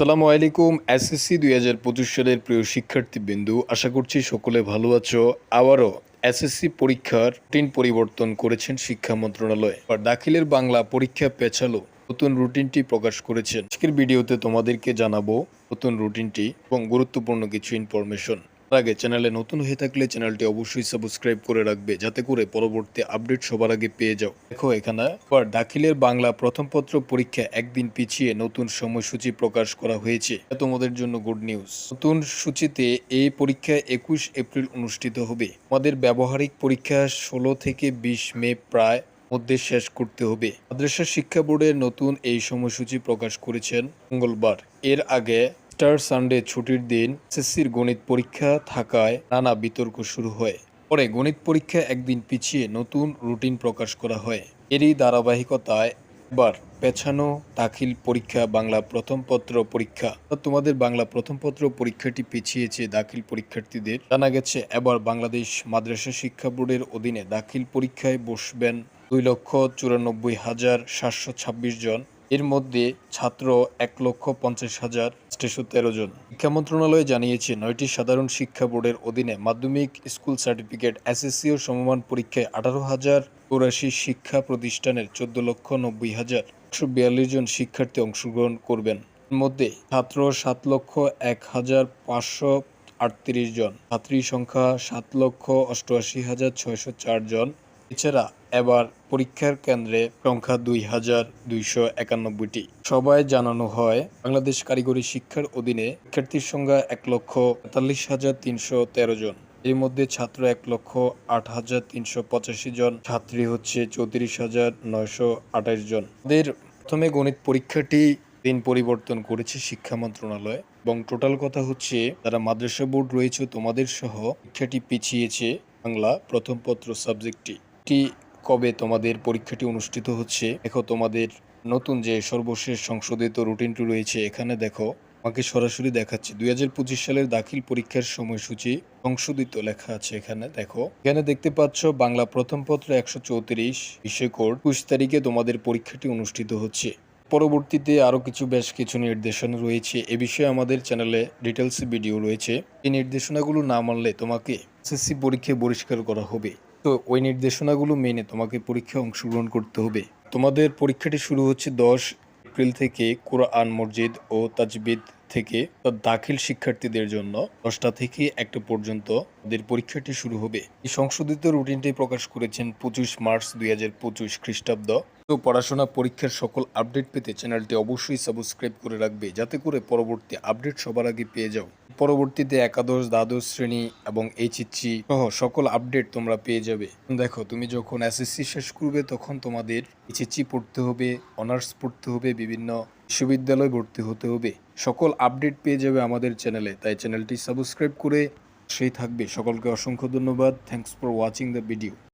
আসসালামু আলাইকুম, এসএসসি দুই হাজার পঁচিশ সালের প্রিয় শিক্ষার্থীবৃন্দু, আশা করছি সকলে ভালো আছো। আবারও এসএসসি পরীক্ষার রুটিন পরিবর্তন করেছেন শিক্ষা মন্ত্রণালয়। আর দাখিলের বাংলা পরীক্ষা পেছালো নতুন রুটিনটি প্রকাশ করেছেন। আজকের ভিডিওতে তোমাদেরকে জানাব নতুন রুটিনটি এবং গুরুত্বপূর্ণ কিছু ইনফরমেশন আগে চ্যানেলে নতুন হয়ে থাকলে চ্যানেলটি অবশ্যই সাবস্ক্রাইব করে রাখবে, যাতে করে পরবর্তী আপডেট সবার আগে পেয়ে যাও। দেখো এখানে দাখিলের বাংলা প্রথম পত্র পরীক্ষা একদিন পিছিয়ে নতুন সময়সূচি প্রকাশ করা হয়েছে। তোমাদের জন্য গুড নিউজ নতুন সূচিতে এই পরীক্ষা একুশ এপ্রিল অনুষ্ঠিত হবে। আমাদের ব্যবহারিক পরীক্ষা ষোলো থেকে বিশ মে প্রায় মধ্যে শেষ করতে হবে। মাদ্রাসা শিক্ষা বোর্ডের নতুন এই সময়সূচি প্রকাশ করেছেন মঙ্গলবার। এর আগে স্টার সানডে ছুটির দিন এসএসসির গণিত পরীক্ষা থাকায় নানা বিতর্ক শুরু হয়। পরে গণিত পরীক্ষা একদিন পিছিয়ে নতুন রুটিন প্রকাশ করা হয়। এরই ধারাবাহিকতায় এবার পেছানো দাখিল পরীক্ষা বাংলা প্রথম পত্র পরীক্ষা। তোমাদের বাংলা প্রথম পত্র পরীক্ষাটি পিছিয়েছে দাখিল পরীক্ষার্থীদের। জানা গেছে, এবার বাংলাদেশ মাদ্রাসা শিক্ষা বোর্ডের অধীনে দাখিল পরীক্ষায় বসবেন দুই লক্ষ চুরানব্বই হাজার সাতশো ছাব্বিশ জন। এর মধ্যে ছাত্র এক লক্ষ পঞ্চাশ হাজার আটশো তেরো জন। শিক্ষা মন্ত্রণালয় জানিয়েছে, নয়টি সাধারণ শিক্ষা বোর্ডের অধীনে মাধ্যমিক স্কুল সার্টিফিকেট, এসএসসি ও সমমান পরীক্ষায় আঠারো হাজার চৌরাশি শিক্ষা প্রতিষ্ঠানের চোদ্দ লক্ষ নব্বই হাজার একশো বিয়াল্লিশ জন শিক্ষার্থী অংশগ্রহণ করবেন। এর মধ্যে ছাত্র সাত লক্ষ এক হাজার পাঁচশো আটত্রিশ জন, ছাত্রী সংখ্যা সাত লক্ষ অষ্টআশি হাজার ছয়শো চার জন। এছাড়া এবার পরীক্ষার কেন্দ্রে সংখ্যা দুই হাজার দুইশো একানব্বইটি। সবাই জানানো হয়, বাংলাদেশ কারিগরি শিক্ষার অধীনে শিক্ষার্থীর সংখ্যা এক লক্ষ তেতাল্লিশ হাজার তিনশো তেরো জন। এর মধ্যে ছাত্র এক লক্ষ আট হাজার তিনশো পঁচাশি জন, ছাত্রী হচ্ছে চৌত্রিশ হাজার নয়শো আঠাশ জন। এদের প্রথমে গণিত পরীক্ষাটি দিন পরিবর্তন করেছে শিক্ষা মন্ত্রণালয় এবং টোটাল কথা হচ্ছে, যারা মাদ্রাসা বোর্ড রয়েছে তোমাদের সহ পরীক্ষাটি পিছিয়েছে বাংলা প্রথম পত্র সাবজেক্টটি। কবে তোমাদের পরীক্ষাটি অনুষ্ঠিত হচ্ছে? দেখো, তোমাদের নতুন যে সর্বশেষ সংশোধিত রুটিনটি রয়েছে, এখানে দেখো আমাকে সরাসরি দেখাচ্ছে। দুই হাজার পঁচিশ সালের দাখিল পরীক্ষার সময়সূচি সংশোধিত লেখা আছে এখানে, দেখো। এখানে দেখতে পাচ্ছ, বাংলা প্রথম পত্র একশো চৌত্রিশ বিষয় কোড, একুশ তারিখে তোমাদের পরীক্ষাটি অনুষ্ঠিত হচ্ছে। পরবর্তীতে আরও কিছু বেশ কিছু নির্দেশনা রয়েছে। এ বিষয়ে আমাদের চ্যানেলে ডিটেলস ভিডিও রয়েছে। এই নির্দেশনাগুলো না মানলে তোমাকে এসএসসি পরীক্ষায় বহিষ্কার করা হবে। তো ওই নির্দেশনাগুলো মেনে তোমাকে পরীক্ষায় অংশগ্রহণ করতে হবে। তোমাদের পরীক্ষাটি শুরু হচ্ছে দশ এপ্রিল থেকে কোরআন, মসজিদ ও তাজবিদ থেকে দাখিল শিক্ষার্থীদের জন্য দশটা থেকে একটা পর্যন্ত তাদের পরীক্ষাটি শুরু হবে। এই সংশোধিত রুটিনটি প্রকাশ করেছেন পঁচিশ মার্চ দুই হাজার পঁচিশ খ্রিস্টাব্দ। তো পড়াশোনা পরীক্ষার সকল আপডেট পেতে চ্যানেলটি অবশ্যই সাবস্ক্রাইব করে রাখবে, যাতে করে পরবর্তী আপডেট সবার আগে পেয়ে যাও। পরবর্তীতে একাদশ, দ্বাদশ শ্রেণি এবং এইচএসসি সহ সকল আপডেট তোমরা পেয়ে যাবে। দেখো, তুমি যখন এসএসসি শেষ করবে, তখন তোমাদের এইচএসসি পড়তে হবে অনার্স পড়তে হবে বিভিন্ন বিশ্ববিদ্যালয় ভর্তি হতে হবে। সকল আপডেট পেয়ে যাবে আমাদের চ্যানেলে। তাই চ্যানেলটি সাবস্ক্রাইব করে সেই থাকবে। সকলকে অসংখ্য ধন্যবাদ। Thanks for watching the video